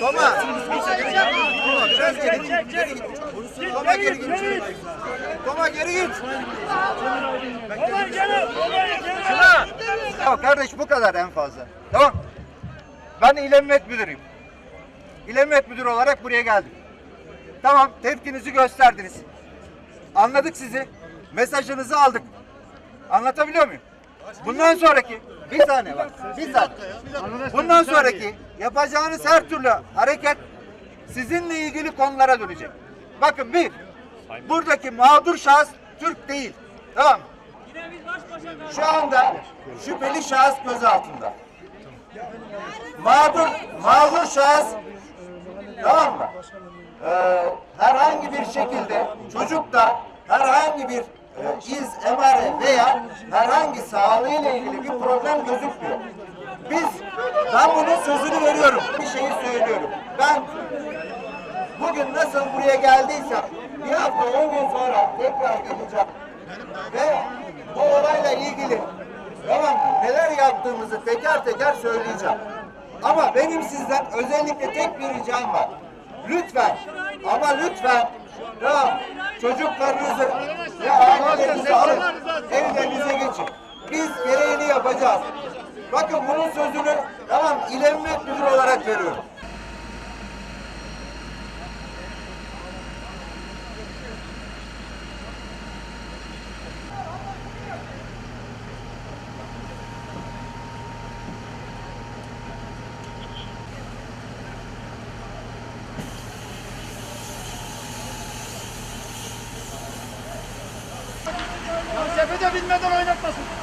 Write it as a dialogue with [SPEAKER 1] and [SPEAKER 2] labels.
[SPEAKER 1] Toma. Toma biraz geri git. Geri git. Toma geri git. Toma geri git. Tamam kardeş bu kadar en fazla. Tamam. Ben İl Emniyet Müdürüyüm. İl Emniyet Müdürü olarak buraya geldim. Tamam tepkinizi gösterdiniz. Anladık sizi. Mesajınızı aldık. Anlatabiliyor muyum? Bundan sonraki bir saniye bak. Bir saniye. Bundan sonraki yapacağınız her türlü hareket sizinle ilgili konulara dönecek. Bakın bir, buradaki mağdur şahıs Türk değil. Tamam? Şu anda şüpheli şahıs gözaltında. Mağdur, mağdur şahıs tamam mı? Ee, herhangi bir şekilde çocukta herhangi bir iz, emare veya herhangi sağlığıyla ilgili bir problem gözükmüyor. Biz, ben bunun sözünü veriyorum. Bir şeyi söylüyorum. Ben bugün nasıl buraya geldiysem bir hafta on gün sonra tekrar geleceğim. Ve bu olayla ilgili tamam neler yaptığımızı teker teker söyleyeceğim. Ama benim sizden özellikle tek bir ricam var. Lütfen ama lütfen tamam çocuklarınızı ve ailelerinizi alın evlerinize geçin. Biz gereğini yapacağız. Bakın bunun sözünü tamam İl Emniyet Müdürü olarak veriyorum.
[SPEAKER 2] Sepete binmeden oynatmasın.